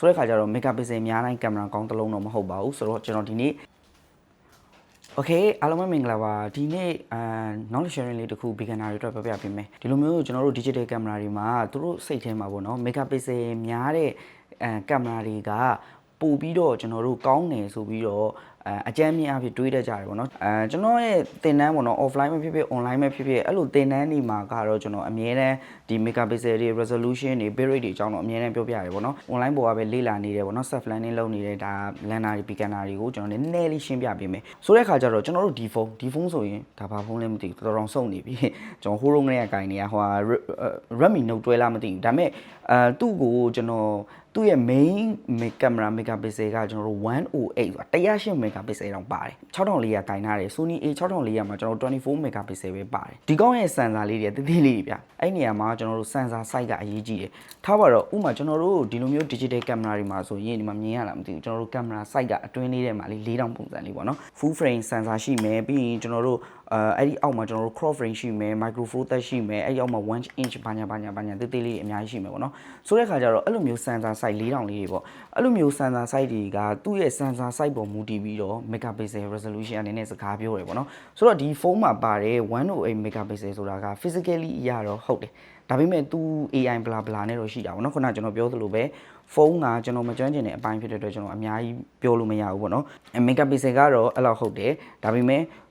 ဆိုတဲ့ခါကျတော့ mega pixel များတိုင်းကင်မရာကောင်းတစ်လုံးတော့မဟုတ်ပါဘူးဆိုတော့ကျွန်တော်ဒီနေ့ Okay အားလုံးပဲမင်္ဂလာပါဒီနေ့အာ knowledge sharing လေးတစ်ခု beginner တွေအတွက်ပြောပြပေးမယ်ဒီလိုမျိုးကျွန်တော်တို့ digital camera တွေမှာသူတို့စိတ်ထဲမှာပေါ့နော် mega pixel များတဲ့အဲကင်မရာတွေကပို့ပြီးတော့ကျွန်တော်တို့ကောင်းတယ်ဆိုပြီးတော့ အဲအကြမ်းမြင်အဖြစ်တွေးတတ်ကြတယ်ပေါ့နော်အဲကျွန်တော်ရဲ့သင်တန်းပေါ့နော် offline ပဲဖြစ်ဖြစ် online ပဲဖြစ်ဖြစ်အဲ့လိုသင်တန်းတွေမှာကတော့ကျွန်တော်အမြဲတမ်းဒီ mega pixel တွေ resolution တွေ bitrate တွေအကြောင်းတော့အမြဲတမ်းပြောပြရတယ်ပေါ့နော် online ပေါ်ကပဲလေ့လာနေတယ်ပေါ့နော် self learning လုပ်နေတဲ့ဒါ learner တွေ beginner တွေကိုကျွန်တော်နည်းနည်းလေးရှင်းပြပေးမယ်ဆိုတဲ့အခါကျတော့ကျွန်တော်တို့ဒီဖုန်းဒီဖုန်းဆိုရင်ဒါဘာဖုန်းလဲမသိဘူးတော်တော်စုံနေပြီကျွန်တော်ဟိုးရုံးကလေးကကင်နေရဟိုဟာ Redmi Note 12လားမသိဘူးဒါပေမဲ့အဲသူ့ကိုကျွန်တော်သူ့ရဲ့ main camera megapixel ကကျွန်တော်တို့108ဆိုတာ108 megapixel တောင်ပါတယ်6400ကင်ထားတယ် Sony A6400 မှာကျွန်တော်တို့24 megapixel ပဲပါတယ်ဒီကောင်းရဲ့ sensor လေးတွေတည်တည်လေးတွေဗျအဲ့နေရာမှာကျွန်တော်တို့ sensor size ကအရေးကြီးတယ်ထားပါတော့ဥမာကျွန်တော်တို့ဒီလိုမျိုး digital camera တွေမှာဆိုရင်ဒီမှာမြင်ရလားမသိဘူးကျွန်တော်တို့ camera size ကအတွင်းလေးထဲမှာလေး4000ပုံစံလေးပေါ့နော် full frame sensor ရှိမယ်ပြီးရင်ကျွန်တော်တို့အဲအဲ့ဒီအောက်မှာကျွန်တော်တို့ crop frame ရှိမယ် micro four third ရှိမယ်အဲ့ဒီအောက်မှာ1 inch ဘာညာဘာညာဘာညာတေးသေးလေးအများကြီးရှိမယ်ပေါ့နော်ဆိုတဲ့ခါကျတော့အဲ့လိုမျိုး sensor size 4000လေးတွေပေါ့အဲ့လိုမျိုး sensor size တွေကသူ့ရဲ့ sensor size ပေါ်မူတည်ပြီးတော့ megapixel resolution အနေနဲ့စကားပြောတယ်ပေါ့နော်ဆိုတော့ဒီဖုန်းမှာပါတဲ့108 megapixel ဆိုတာက physically အရတော့ဟုတ်တယ်ဒါပေမဲ့သူ AI bla bla နဲ့တော့ရှိတာပေါ့နော်ခုနကကျွန်တော်ပြောသလိုပဲဖုန်းကကျွန်တော်မကျွမ်းကျင်တဲ့အပိုင်းဖြစ်တဲ့အတွက်ကျွန်တော်အများကြီးပြောလို့မရဘူးပေါ့နော်အဲ megapixel ကတော့အဲ့လောက်ဟုတ်တယ်ဒါပေမဲ့อืม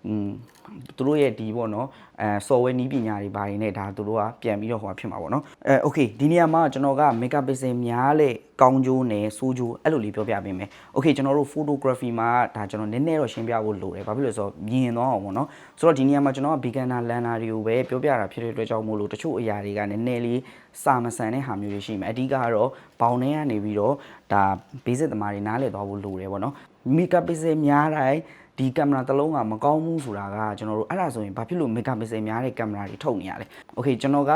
သူတို့ရဲ့ဒီပေါ့နော်အဲ software နည်းပညာတွေဘာတွေနဲ့ဒါသူတို့ကပြန်ပြီးတော့ဟိုဖြစ်မှာပေါ့နော်အဲ okay ဒီနေရာမှာကျွန်တော်က megapixel များတဲ့ကောင်းကျိုးနဲ့ဆိုးကျိုးအဲ့လိုလေးပြောပြပေးမယ် okay ကျွန်တော်တို့ photography မှာဒါကျွန်တော်နည်းနည်းတော့ရှင်းပြဖို့လိုတယ်ဘာဖြစ်လို့လဲဆိုတော့မြင်သွားအောင်ပေါ့နော်ဆိုတော့ဒီနေရာမှာကျွန်တော်က beginner learner တွေကိုပဲပြောပြတာဖြစ်တဲ့အတွက်ကြောင့်မို့လို့တချို့အရာတွေကနည်းနည်းလေးစာမဆန်တဲ့ဟာမျိုးတွေရှိမယ်အဓိကကတော့ဘောင်ထဲကနေပြီးတော့ဒါ basic သမားတွေနားလည်သွားဖို့လိုတယ်ပေါ့နော် megapixel များတိုင်း ဒီကင်မရာတစ်လုံးကမကောင်းဘူးဆိုတာကကျွန်တော်တို့အဲ့ဒါဆိုရင်ဘာဖြစ်လို့ megapixel များတဲ့ကင်မရာတွေထုတ်နေရလဲ okay ကျွန်တော်က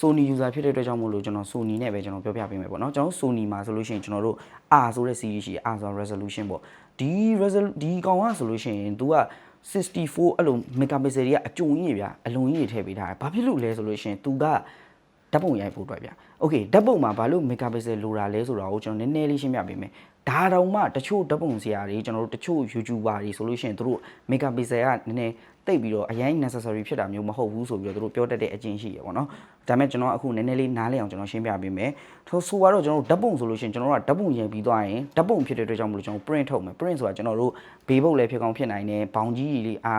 Sony user ဖြစ်တဲ့အတွက်ကြောင့်မို့လို့ကျွန်တော် Sony နဲ့ပဲကျွန်တော်ပြောပြပေးမယ်ပေါ့နော်ကျွန်တော် Sony မှာဆိုလို့ရှိရင်ကျွန်တော်တို့ R ဆိုတဲ့ series ရှိတယ် R ဆို resolution ပေါ့ဒီ resol ဒီကောင်ကဆိုလို့ရှိရင် तू က64အဲ့လို megapixel တွေကအကြုံကြီးတွေဗျအလုံးကြီးတွေထည့်ပေးထားတယ်ဘာဖြစ်လို့လဲဆိုလို့ရှိရင် तू က ဓာတ်ပုံရိုက်ဖို့အတွက်ဗျ။ Okay ဓာတ်ပုံမှာဘာလို့ megapixel လိုတာလဲဆိုတာကိုကျွန်တော်နည်းနည်းလေးရှင်းပြပေးမယ်။ဒါတောင်မှတချို့ဓာတ်ပုံဆရာတွေကျွန်တော်တို့တချို့ YouTuber တွေဆိုလို့ရှိရင်တို့ megapixel ကနည်းနည်းတိတ်ပြီးတော့အရင် necessary ဖြစ်တာမျိုးမဟုတ်ဘူးဆိုပြီးတော့တို့ပြောတတ်တဲ့အကျင့်ရှိရပေါ့နော်။ဒါပေမဲ့ကျွန်တော်အခုနည်းနည်းလေးနားလည်အောင်ကျွန်တော်ရှင်းပြပေးမယ်။ထို့ဆိုတော့ကျွန်တော်တို့ဓာတ်ပုံဆိုလို့ရှိရင်ကျွန်တော်တို့ကဓာတ်ပုံရင်ပြီးသွားရင်ဓာတ်ပုံဖြစ်တဲ့အတွက်ကြောင့်မလို့ကျွန်တော် print ထုတ်မယ် print ဆိုတာကျွန်တော်တို့ဘေးပုတ်လည်းဖြစ်ကောင်းဖြစ်နိုင်တယ်ဘောင်ကြီးလေးအာ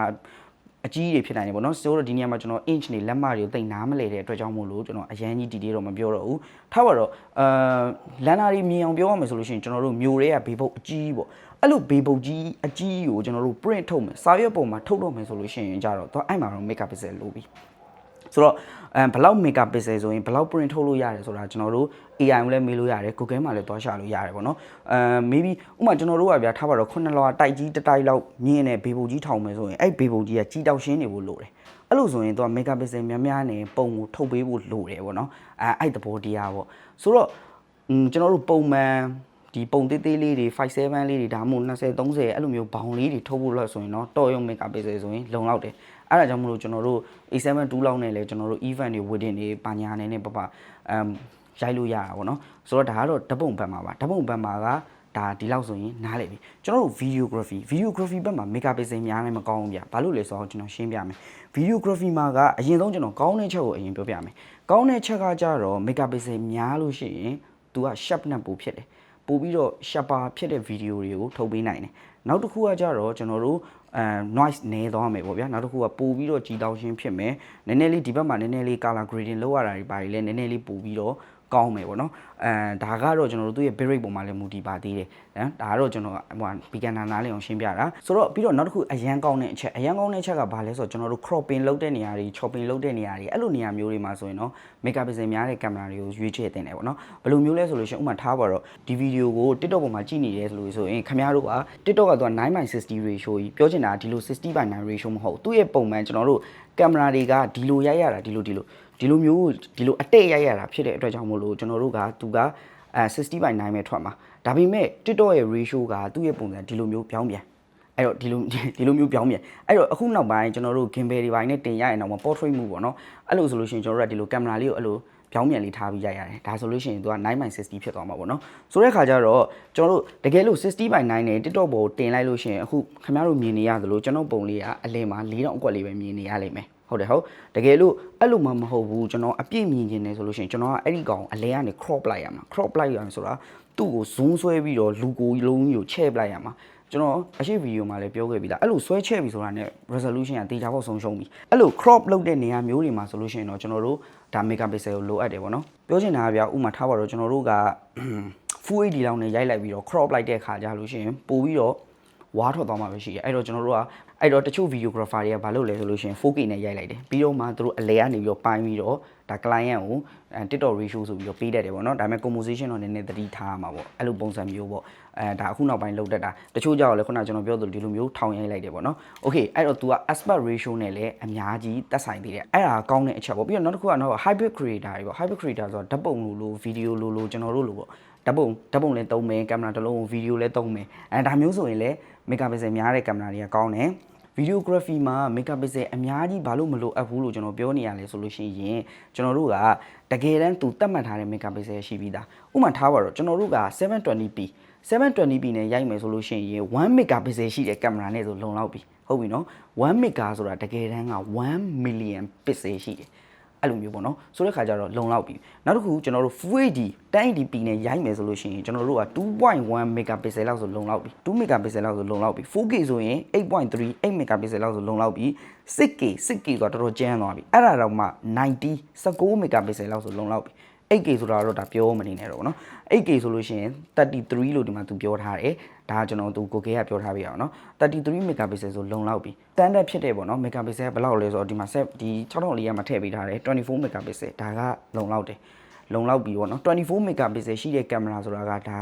အကြီးတွေဖြစ်နိုင်တယ်ပေါ့နော်ဆိုတော့ဒီနေရာမှာကျွန်တော် inch နေလက်မတွေကိုတိတ်နားမလဲတဲ့အတွက်ကြောင့်မို့လို့ကျွန်တော်အရန်ကြီးဒီတေးတော့မပြောတော့ဘူးထားပါတော့အာလန်နာတွေမြင်အောင်ပြောရမယ်ဆိုလို့ရှိရင်ကျွန်တော်တို့မျိုးတွေကဘေးပုတ်အကြီးပေါ့အဲ့လိုဘေးပုတ်ကြီးအကြီးကိုကျွန်တော်တို့ print ထုတ်မယ်စာရွက်ပုံမှာထုတ်တော့မယ်ဆိုလို့ရှိရင်ကြတော့တော့အဲ့မှာတော့ make up pixel လို့ပြီ ဆိုတော့အဲဘလောက် mega pixel ဆိုရင်ဘလောက် print ထုတ်လို့ရတယ်ဆိုတာကျွန်တော်တို့ AI ကိုလည်းမေးလို့ရတယ် Google မှာလည်းသွားရှာလို့ရတယ်ပေါ့နော်အဲ maybe ဥပမာကျွန်တော်တို့ကဗျာထားပါတော့ခုနှစ်လောတိုက်ကြီးတစ်တိုက်လောက်မြင့်နေဘေဘုံကြီးထောင်မယ်ဆိုရင်အဲ့ဘေဘုံကြီးကကြီးတောက်ရှင်းနေဖို့လိုတယ်အဲ့လိုဆိုရင်တော့ mega pixel များများနဲ့ပုံကိုထုတ်ပေးဖို့လိုတယ်ပေါ့နော်အဲအဲ့သဘောတရားပေါ့ဆိုတော့อืมကျွန်တော်တို့ပုံမှန်ဒီပုံသေးသေးလေးတွေ57လေးတွေဒါမှမဟုတ်20 30အဲ့လိုမျိုးဘောင်လေးတွေထုတ်ဖို့လို့ဆိုရင်တော့တော်ရုံ mega pixel ဆိုရင်လုံလောက်တယ် အဲ့ဒါကြောင့်မလို့ကျွန်တော်တို့ A7 2 လောက်နဲ့လဲကျွန်တော်တို့ event တွေ within တွေပါညာနေနဲ့ပပအမ်ရိုက်လို့ရတာပေါ့နော်ဆိုတော့ဒါကတော့ဓပုံဘက်မှာပါဓပုံဘက်မှာကဒါဒီလောက်ဆိုရင်နားလည်ပြီကျွန်တော်တို့ videography videography ဘက်မှာ megapixel များနေမကောင်းဘူးဗျဘာလို့လဲဆိုတော့ကျွန်တော်ရှင်းပြမယ် videography မှာကအရင်ဆုံးကျွန်တော်ကောင်းတဲ့ချက်ကိုအရင်ပြောပြမယ်ကောင်းတဲ့ချက်ကကြတော့ megapixel များလို့ရှိရင် तू က sharpness ပိုဖြစ်တယ်ပို့ပြီးတော့ sharper ဖြစ်တဲ့ video တွေကိုထုတ်ပေးနိုင်တယ်နောက်တစ်ခုကကြတော့ကျွန်တော်တို့ အဲ noise နည်းသွားမယ်ပေါ့ဗျာနောက်တစ်ခုကပို့ပြီးတော့ကြည်တောင်းရှင်းဖြစ်မယ်နည်းနည်းလေးဒီဘက်မှာနည်းနည်းလေး color grading လောက်ရတာတွေပါတယ်လဲနည်းနည်းလေးပို့ပြီးတော့ ကောင်းမယ်ပေါ့နော်အဲဒါကတော့ကျွန်တော်တို့သူ့ရဲ့ bill rate ပုံမှာလည်းမူတည်ပါသေးတယ်နော်ဒါကတော့ကျွန်တော်ဟို beginner နားလေးအောင်ရှင်းပြတာဆိုတော့ပြီးတော့နောက်တစ်ခုအရန်ကောင်းတဲ့အချက်အရန်ကောင်းတဲ့အချက်ကဘာလဲဆိုတော့ကျွန်တော်တို့ cropping လုပ်တဲ့နေရာတွေ chopping လုပ်တဲ့နေရာတွေအဲ့လိုနေရာမျိုးတွေမှာဆိုရင်တော့ megapixel များတဲ့ကင်မရာတွေကိုရွေးချယ်တင်တယ်ပေါ့နော်ဘယ်လိုမျိုးလဲဆိုလို့ရှိရင်ဥပမာထားပါတော့ဒီဗီဒီယိုကို TikTok ပေါ်မှာကြည့်နေတယ်ဆိုလို့ဆိုရင်ခင်ဗျားတို့က TikTok ကသူက9:60 ratio ကြီးပြောချင်တာဒီလို60/9 ratio မဟုတ်သူ့ရဲ့ပုံမှန်ကျွန်တော်တို့ကင်မရာတွေကဒီလိုရိုက်ရတာဒီလိုဒီလို ဒီလိုမျိုးဒီလိုအတဲ့ရိုက်ရတာဖြစ်တဲ့အတွက်ကြောင့်မို့လို့ကျွန်တော်တို့ကသူကအဲ60/9ပဲထွက်မှာဒါပေမဲ့ TikTok ရဲ့ ratio ကသူ့ရဲ့ပုံစံဒီလိုမျိုးပြောင်းပြန်အဲ့တော့ဒီလိုဒီလိုမျိုးပြောင်းပြန်အဲ့တော့အခုနောက်ပိုင်းကျွန်တော်တို့ gimbal တွေပိုင်းနဲ့တင်ရရင်တော့ portrait မှုပေါ့နော်အဲ့လိုဆိုလို့ရှိရင်ကျွန်တော်တို့ကဒီလိုကင်မရာလေးကိုအဲ့လိုပြောင်းပြန်လေးထားပြီးရိုက်ရတယ်ဒါဆိုလို့ရှိရင်သူက9/60ဖြစ်သွားမှာပေါ့နော်ဆိုတဲ့ခါကျတော့ကျွန်တော်တို့တကယ်လို့60/9နဲ့ TikTok ပေါ်တင်လိုက်လို့ရှိရင်အခုခင်ဗျားတို့မြင်နေရသလိုကျွန်တော်ပုံလေးကအလင်းမှာ၄တောင်အကွက်လေးပဲမြင်နေရလိမ့်မယ် ဟုတ်တယ်ဟုတ်တကယ်လို့အဲ့လိုမှမဟုတ်ဘူးကျွန်တော်အပြည့်မြင်နေတယ်ဆိုလို့ရှိရင်ကျွန်တော်ကအဲ့ဒီကောင်အလဲကနေ crop လိုက်ရမှာ crop လိုက်ရမှာဆိုတာသူ့ကို zoom ဆွဲပြီးတော့လူကိုလုံးကြီးကိုချဲ့ပလိုက်ရမှာကျွန်တော်အရှိဗီဒီယိုမှာလည်းပြောခဲ့ပြီးသားအဲ့လိုဆွဲချဲ့ပြီဆိုတာနဲ့ resolution ကတေချာဖို့ဆုံးရှုံးပြီအဲ့လို crop လုပ်တဲ့နေရာမျိုးတွေမှာဆိုလို့ရှိရင်တော့ကျွန်တော်တို့ဒါ megapixel ကိုလိုအပ်တယ်ပေါ့နော်ပြောချင်တာကဗျာဥမာထားပါတော့ကျွန်တော်တို့က full HD လောက်နဲ့ရိုက်လိုက်ပြီးတော့ crop လိုက်တဲ့ခါကြလို့ရှိရင်ပို့ပြီးတော့ဝါထွက်သွားမှာပဲရှိတယ်အဲ့တော့ကျွန်တော်တို့က အဲ့တော့တချို့ videographer တွေကဘာလုပ်လဲဆိုလို့ရှိရင် 4K နဲ့ရိုက်လိုက်တယ်ပြီးတော့မှသူတို့အလဲကနေပြီးတော့ပိုင်းပြီးတော့ဒါ client ကိုအဲ TikTok ratio ဆိုပြီးတော့ပေးတတ်တယ်ပေါ့နော်ဒါပေမဲ့ composition တော့နည်းနည်းသတိထားရမှာပေါ့အဲ့လိုပုံစံမျိုးပေါ့အဲဒါအခုနောက်ပိုင်းလုပ်တတ်တာတချို့ကြောက်လဲခုနကကျွန်တော်ပြောသလိုဒီလိုမျိုးထောင်ရိုက်လိုက်တယ်ပေါ့နော် okay အဲ့တော့ तू က aspect ratio နဲ့လည်းအများကြီးသက်ဆိုင်သေးတယ်အဲ့ဒါကောင်းတဲ့အချက်ပေါ့ပြီးတော့နောက်တစ်ခုကတော့ hybrid creator တွေပေါ့ hybrid creator ဆိုတော့ဓာတ်ပုံလိုလို video လိုလိုကျွန်တော်တို့လိုပေါ့ဓာတ်ပုံဓာတ်ပုံလည်းသုံးမယ်ကင်မရာတစ်လုံးကိုဗီဒီယိုလည်းသုံးမယ်အဲဒါမျိုးဆိုရင်လည်း megapixel များတဲ့ကင်မရာတွေကကောင်းတယ် videography မှာ megapixel အများကြီးဘာလို့မလိုအပ်ဘူးလို့ကျွန်တော်ပြောနေရလဲဆိုလို့ရှိရင်ကျွန်တော်တို့ကတကယ်တမ်းသူသတ်မှတ်ထားတဲ့ megapixel ရှိပြီးသားဥပမာထားပါတော့ကျွန်တော်တို့က 720p 720p နဲ့ရိုက်မယ်ဆိုလို့ရှိရင်1 megapixel ရှိတဲ့ကင်မရာနဲ့ဆိုလုံလောက်ပြီဟုတ်ပြီနော်1 mega ဆိုတာတကယ်တမ်းက1 million pixel ရှိတယ် အဲ့လိုမျိုးပေါ့နော်ဆိုတဲ့ခါကျတော့လုံလောက်ပြီနောက်တစ်ခုကျွန်တော်တို့ Full HD 1080p နဲ့ရိုက်မယ်ဆိုလို့ရှိရင်ကျွန်တော်တို့က2.1 megapixel လောက်ဆိုလုံလောက်ပြီ2 megapixel လောက်ဆိုလုံလောက်ပြီ 4K ဆိုရင်8.3 8 megapixel လောက်ဆိုလုံလောက်ပြီ 6K 6K ဆိုတာတော်တော်ကျန်းသွားပြီအဲ့ဒါတော့မှ90 19 megapixel လောက်ဆိုလုံလောက်ပြီ 8K ဆိုတာတော့ဒါပြောမနေနဲ့တော့ဗောနော် 8K ဆိုလို့ရှိရင်33လို့ဒီမှာသူပြောထားတယ်ဒါကကျွန်တော်သူကိုကေကပြောထားပြရအောင်နော်33 megapixel ဆိုလုံလောက်ပြီ standard ဖြစ်တဲ့ဗောနော် megapixel ဘယ်လောက်လဲဆိုတော့ဒီမှာ set ဒီ6000လေးကမှထည့်ပေးထားတယ်24 megapixel ဒါကလုံလောက်တယ်လုံလောက်ပြီဗောနော်24 megapixel ရှိတဲ့ကင်မရာဆိုတာကဒါ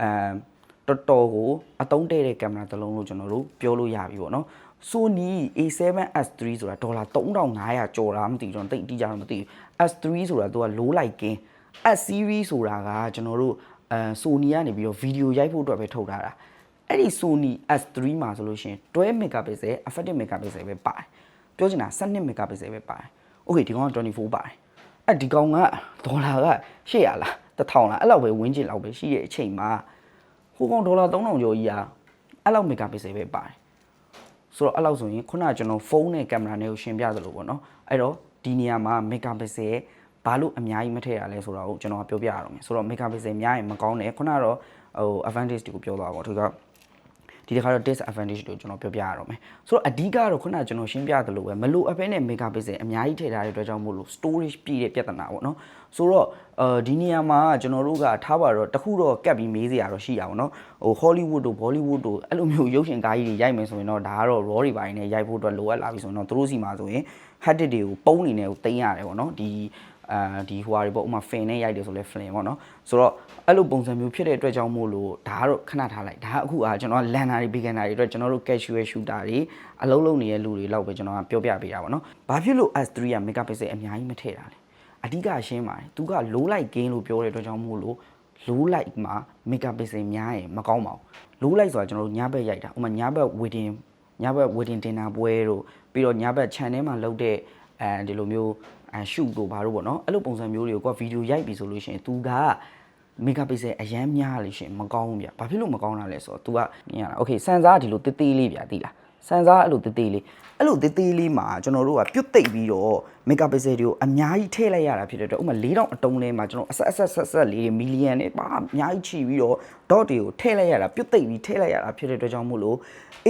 အဲတော်တော်ကိုအသုံးတဲ့တဲ့ကင်မရာတစ်လုံးလို့ကျွန်တော်တို့ပြောလို့ရပြီဗောနော် Sony A7S3 ဆိုတာဒေါ်လာ3500ကျော်တာမသိကျွန်တော်တိတ်အတိအကျတော့မသိဘူး S3 ဆိုတာသူက low light gain S series ဆိုတာကကျွန်တော်တို့အဲ Sony ကနေပြီးတော့ဗီဒီယိုရိုက်ဖို့အတွက်ပဲထုတ်ထားတာအဲ့ဒီ Sony S3 မှာဆိုလို့ရှိရင်12 megapixel effective megapixel ပဲပါတယ်ပြောချင်တာ12 megapixel ပဲပါတယ် okay ဒီကောင်က24ပါတယ်အဲ့ဒီကောင်ကဒေါ်လာက800လား1000လားအဲ့လောက်ပဲဝင်းကျင်လောက်ပဲရှိတဲ့အချိန်မှာဟိုကောင်ဒေါ်လာ3000ကျော်ကြီးอ่ะအဲ့လောက် megapixel ပဲပါတယ် ဆိုတော့အဲ့လောက်ဆိုရင်ခုနကကျွန်တော်ဖုန်းနဲ့ကင်မရာနဲ့ကိုရှင်းပြသလိုပေါ့နော်အဲ့တော့ဒီနေရာမှာ megapixel ရဲ့ဘာလို့အများကြီးမထည့်ရလဲဆိုတော့ကျွန်တော်ကပြောပြရအောင်မယ်ဆိုတော့ megapixel များရင်မကောင်းတယ်ခုနကတော့ဟို advantage တွေကိုပြောသွားပါတော့ဒီက ဒီတစ်ခါတော့ disadvantage တွေကိုကျွန်တော်ပြောပြရတော့မယ်ဆိုတော့အဓိကတော့ခုနကကျွန်တော်ရှင်းပြသလိုပဲမလိုအပ်ဘဲနဲ့ megapixel အများကြီးထည့်ထားတဲ့အတွက်ကြောင့်မို့လို့ storage ပြည့်တဲ့ပြဿနာပေါ့နော်ဆိုတော့အဲဒီနေရာမှာကျွန်တော်တို့ကထားပါတော့တခုတော့ကတ်ပြီးမေးစရာတော့ရှိရပါတော့ဟို Hollywood တို့ Bollywood တို့အဲ့လိုမျိုးရုပ်ရှင်ကားကြီးတွေရိုက်မယ်ဆိုရင်တော့ဒါကတော့ raw တွေပိုင်းနဲ့ရိုက်ဖို့အတွက်လိုအပ်လာပြီဆိုရင်တော့သူတို့စီမှာဆိုရင် hard disk တွေကိုပုံးနေနေကိုတင်ရတယ်ပေါ့နော်ဒီ အာဒီဟွာတွေပေါ့ဥမာ fin နဲ့ရိုက်တယ်ဆိုလဲ fin ပေါ့နော်ဆိုတော့အဲ့လိုပုံစံမျိုးဖြစ်တဲ့အတွက်ကြောင့်မို့လို့ဒါကတော့ခဏထားလိုက်ဒါကအခုအားကျွန်တော်က lander တွေ beginner တွေအတွက်ကျွန်တော်တို့ casual shooter တွေအလုံးလုံးနေတဲ့လူတွေလောက်ပဲကျွန်တော်ကပြောပြပေးတာပေါ့နော်ဘာဖြစ်လို့ S3 က megapixel အများကြီးမထည့်တာလဲအဓိကရှင်းပါတယ်သူက low light gain လို့ပြောတဲ့အတွက်ကြောင့်မို့လို့ low light မှာ megapixel များရင်မကောင်းပါဘူး low light ဆိုတာကျွန်တော်တို့ညဘက်ရိုက်တာဥမာညဘက် wedding ညဘက် wedding dinner ပွဲတို့ပြီးတော့ညဘက် channel မှာလုပ်တဲ့ အဲဒီလိုမျိုးအဲရှုတို့ဘာလို့ပေါ့နော်အဲ့လိုပုံစံမျိုးတွေကိုကဗီဒီယိုရိုက်ပြီဆိုလို့ရှိရင် तू က megapixel အရန်များလို့ရှိရင်မကောင်းဘူးဗျ။ဘာဖြစ်လို့မကောင်းတာလဲဆိုတော့ तू ကမြင်ရတာ။ Okay စံစားဒီလိုတေးသေးလေးဗျာသိလား။စံစားအဲ့လိုတေးသေးလေးအဲ့လိုတေးသေးလေးမှာကျွန်တော်တို့ကပြုတ်သိပ်ပြီးတော့ megapixel တွေကိုအများကြီးထည့်လိုက်ရတာဖြစ်တဲ့အတွက်ဥပမာ4000အတုံးလဲမှာကျွန်တော်အဆက်အဆက်ဆက်ဆက်လေးမီလီယံနဲ့ပါအများကြီးချီပြီးတော့ dot တွေကိုထည့်လိုက်ရတာပြုတ်သိပ်ပြီးထည့်လိုက်ရတာဖြစ်တဲ့အတွက်ကြောင့်မို့လို့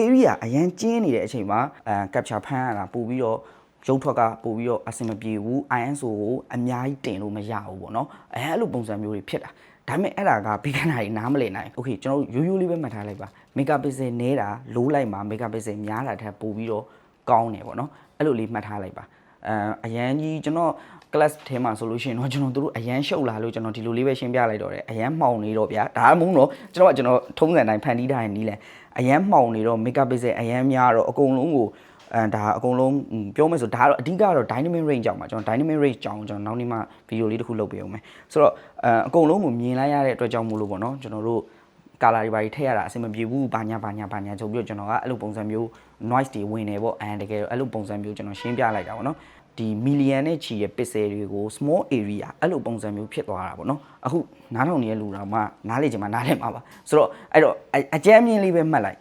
area အရန်ကျင်းနေတဲ့အချိန်မှာအဲ capture ဖမ်းရတာပို့ပြီးတော့ ရုပ်ထွက်ကပို့ပြီးတော့အဆင်မပြေဘူး ISO ကိုအများကြီးတင်လို့မရဘူးပေါ့နော်အဲအဲ့လိုပုံစံမျိုးတွေဖြစ်တာဒါပေမဲ့အဲ့ဒါကဘေးကနာတွေနားမလည်နိုင်โอเคကျွန်တော်တို့ရိုးရိုးလေးပဲမှတ်ထားလိုက်ပါ megapixel နဲတာလိုးလိုက်မှာ megapixel များတာထက်ပိုပြီးတော့ကောင်းတယ်ပေါ့နော်အဲ့လိုလေးမှတ်ထားလိုက်ပါအဲအရန်ကြီးကျွန်တော် class ထဲမှာဆိုလို့ရှိရင်တော့ကျွန်တော်တို့အရန်ရှုပ်လာလို့ကျွန်တော်ဒီလိုလေးပဲရှင်းပြလိုက်တော့တယ်အရန်မှောင်နေတော့ဗျာဒါမှမဟုတ်တော့ကျွန်တော်ကကျွန်တော်ထုံးစံတိုင်းဖန်တီးထားတဲ့နီးလဲအရန်မှောင်နေတော့ megapixel အရန်များတော့အကုန်လုံးကို အဲဒါအကုန်လုံးပြောမယ်ဆိုဒါကတော့အဓိကတော့ dynamic range ကြောင့်ပါကျွန်တော် dynamic range ကြောင့်ကျွန်တော်နောက်နေ့မှဗီဒီယိုလေးတစ်ခုလုပ်ပေးအောင်မယ်ဆိုတော့အဲအကုန်လုံးကိုမြင်လိုက်ရတဲ့အတွက်ကြောင့်မို့လို့ပေါ့နော်ကျွန်တော်တို့ကာလာတွေပါထည့်ရတာအဆင်မပြေဘူးဘာညာဘာညာဘာညာဆိုပြီးတော့ကျွန်တော်ကအဲ့လိုပုံစံမျိုး noise တွေဝင်နေပေါ့အဲတကယ်တော့အဲ့လိုပုံစံမျိုးကျွန်တော်ရှင်းပြလိုက်တာပေါ့နော်ဒီမီလီယံနဲ့ချီရဲ့ pixel တွေကို small area အဲ့လိုပုံစံမျိုးဖြစ်သွားတာပေါ့နော်အခုနားထောင်နေတဲ့လူတော်မှနားလေချင်မှနားလဲမှာပါဆိုတော့အဲ့တော့အအကြမ်းမြင်လေးပဲမှတ်လိုက်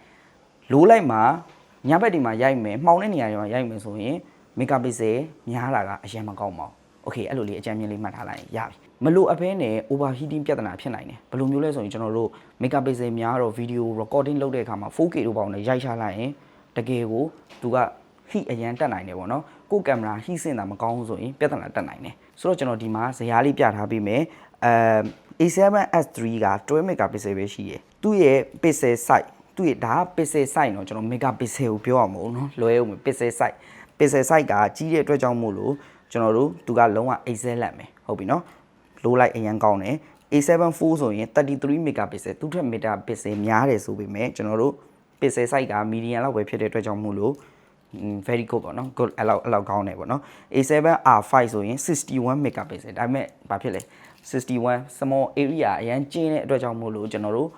လိုးလိုက်မှာ ညဘက်ဒီမှာရိုက်မယ်မှောင်တဲ့နေရာတွေမှာရိုက်မယ်ဆိုရင် mega pixel များတာကအရင်မကောင်းပါဘူးโอเคအဲ့လိုလေးအကြမ်းမြင်လေးမှတ်ထားလိုက်ရင်ရပြီမလို့အဖဲနဲ့ overheating ပြဿနာဖြစ်နိုင်တယ်ဘယ်လိုမျိုးလဲဆိုရင်ကျွန်တော်တို့ mega pixel များတော့ video recording လုပ်တဲ့အခါမှာ 4K တို့ပေါင်းနဲ့ရိုက်ချလိုက်ရင်တကယ်ကိုသူက heat အရန်တက်နိုင်တယ်ပေါ့နော်ကိုယ်ကင်မရာ heat စင်တာမကောင်းဘူးဆိုရင်ပြဿနာတက်နိုင်တယ်ဆိုတော့ကျွန်တော်ဒီမှာဇယားလေးပြထားပေးမယ်အဲ A7S3 က12 megapixel ပဲရှိရယ်သူ့ရဲ့ pixel size သူ့ရဲ့ဒါက pixel size နော်ကျွန်တော် mega pixel ကိုပြောရမှာနော်လွဲအောင်မယ် pixel size pixel size ကကြီးတဲ့အတွက်ကြောင့်မို့လို့ကျွန်တော်တို့သူကလုံးဝ excel လက်မယ်ဟုတ်ပြီနော်လိုးလိုက်အရန်ကောင်းတယ် A74 ဆိုရင်33 megapixel သူ့ထက် megapixel များတယ်ဆိုပေမဲ့ကျွန်တော်တို့ pixel size က median လောက်ပဲဖြစ်တဲ့အတွက်ကြောင့်မို့လို့ very good ပေါ့နော် good အလောက်အလောက်ကောင်းတယ်ပေါ့နော် A7R5 ဆိုရင်61 megapixel ဒါပေမဲ့ဘာဖြစ်လဲ61 small area အရန်ကျင်းတဲ့အတွက်ကြောင့်မို့လို့ကျွန်တော်တို့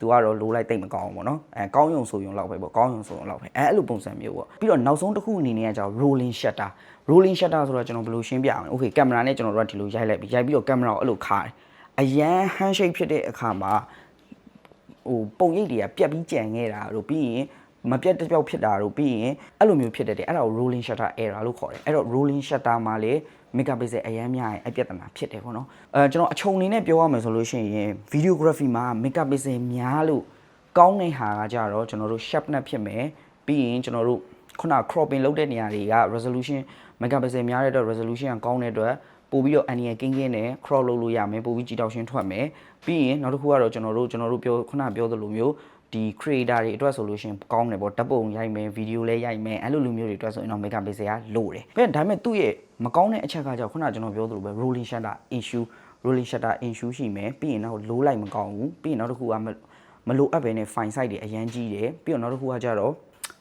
သူကတော့လိုးလိုက်တိတ်မကောင်းဘူးပေါ့နော်အဲကောင်းယုံဆိုယုံလောက်ပဲပေါ့ကောင်းယုံဆိုယုံလောက်ပဲအဲအဲ့လိုပုံစံမျိုးပေါ့ပြီးတော့နောက်ဆုံးတစ်ခုအနေနဲ့ကကျတော့ rolling shutter rolling shutter ဆိုတော့ကျွန်တော်ဘယ်လိုရှင်းပြအောင်လဲ okay ကင်မရာနဲ့ကျွန်တော်တို့ကဒီလိုရိုက်လိုက်ပြီးရိုက်ပြီးတော့ကင်မရာကိုအဲ့လိုခါတယ်အရန် handshake ဖြစ်တဲ့အခါမှာဟိုပုံရိပ်တွေကပြက်ပြီးကြံခဲ့တာတို့ပြီးရင်မပြတ်တစ်ပြောက်ဖြစ်တာတို့ပြီးရင်အဲ့လိုမျိုးဖြစ်တတ်တယ်အဲ့ဒါကို rolling shutter error လို့ခေါ်တယ်အဲ့တော့ rolling shutter မှာလေ megapixel အရင်များရင်အပြဿနာဖြစ်တယ်ပေါ့နော်အဲကျွန်တော်အချုံအနေနဲ့ပြောရမယ်ဆိုလို့ရှိရင် videography မှာ megapixel များလို့ကောင်းတဲ့ဟာကကြတော့ကျွန်တော်တို့ sharpness ဖြစ်မယ်ပြီးရင်ကျွန်တော်တို့ခုန cropping လုပ်တဲ့နေရာတွေက resolution megapixel များတဲ့အတွက် resolution ကကောင်းတဲ့အတွက်ပို့ပြီးတော့ angle ကင်းကင်းနဲ့ crop လုပ်လို့ရမယ်ပို့ပြီးကြည်တောက်ရှင်းထွက်မယ်ပြီးရင်နောက်တစ်ခုကတော့ကျွန်တော်တို့ကျွန်တော်တို့ပြောခုနပြောသလိုမျိုး ဒီ creator တွေအတွက်ဆိုလို့ရှရင်ကောင်းတယ်ပေါ့ဓာတ်ပုံရိုက်မယ်ဗီဒီယိုလည်းရိုက်မယ်အဲ့လိုလူမျိုးတွေအတွက်ဆိုရင်တော့ mega pixel ကလိုတယ်ပြီးရင်ဒါပေမဲ့သူ့ရဲ့မကောင်းတဲ့အချက်ကကြောင့်ခုနကျွန်တော်ပြောသလိုပဲ rolling shutter issue rolling shutter issue ရှိမယ်ပြီးရင်တော့ low light မကောင်းဘူးပြီးရင်နောက်တစ်ခုကမမလိုအပ်ပဲနဲ့ fine size တွေအရန်ကြီးတယ်ပြီးတော့နောက်တစ်ခုကကြတော့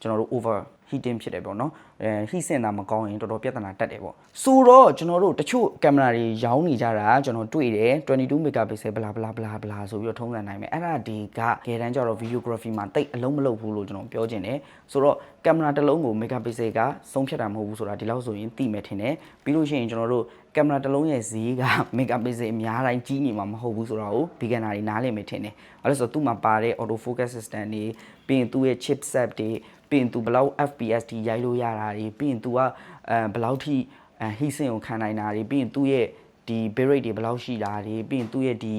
ကျွန်တော်တို့ over heating ဖြစ်တယ်ပေါ့နော်အဲ heat စင်တာမကောင်းရင်တော်တော်ပြဿနာတက်တယ်ပေါ့ဆိုတော့ကျွန်တော်တို့တချို့ကင်မရာတွေရောင်းနေကြတာကျွန်တော်တွေ့တယ်22 megapixel ဘလာဘလာဘလာဘလာဆိုပြီးတော့ထုံးစံနိုင်မယ်အဲ့ဒါဒီကဂယ်တန်းကြတော့ videography မှာတိတ်အလုံးမလုံးဘူးလို့ကျွန်တော်ပြောချင်တယ်ဆိုတော့ကင်မရာတစ်လုံးကို megapixel ကဆုံးဖြတ်တာမဟုတ်ဘူးဆိုတာဒီလောက်ဆိုရင်သိမယ်ထင်တယ်ပြီးလို့ရှိရင်ကျွန်တော်တို့ကင်မရာတစ်လုံးရဲ့ဈေးက megapixel အများတိုင်းကြီးနေမှာမဟုတ်ဘူးဆိုတာကို beginner တွေနားလည်မယ်ထင်တယ်ဘာလို့လဲဆိုတော့သူ့မှာပါတဲ့ auto focus system တွေပြီးရင်သူ့ရဲ့ chipset တွေပြီးရင် तू ဘယ်လောက် FPS ထိရိုက်လို့ရတာတွေပြီးရင် तू ကအဲဘယ်လောက်ထိအဲ heat sink ကိုခံနိုင်တာတွေပြီးရင်သူ့ရဲ့ဒီ bitrate တွေဘယ်လောက်ရှိတာတွေပြီးရင်သူ့ရဲ့ဒီ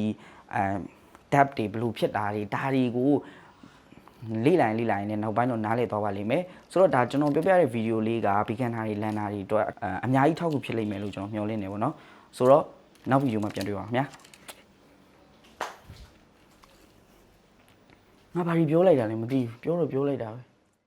အဲ depth တွေဘယ်လိုဖြစ်တာတွေဒါတွေကိုလေ့လာရင်လေ့လာရင်လည်းနောက်ပိုင်းတော့နားလည်သွားပါလိမ့်မယ်ဆိုတော့ဒါကျွန်တော်ပြောပြတဲ့ဗီဒီယိုလေးက beginner တွေ learner တွေအတွက်အဲအများကြီးထောက်ကူဖြစ်လိမ့်မယ်လို့ကျွန်တော်မျှော်လင့်နေပါတော့ဆိုတော့နောက်ဗီဒီယိုမှာပြန်တွေ့ပါမယ်ခင်ဗျာငါဘာကြီးပြောလိုက်တာလဲမသိဘူးပြောတော့ပြောလိုက်တာပဲ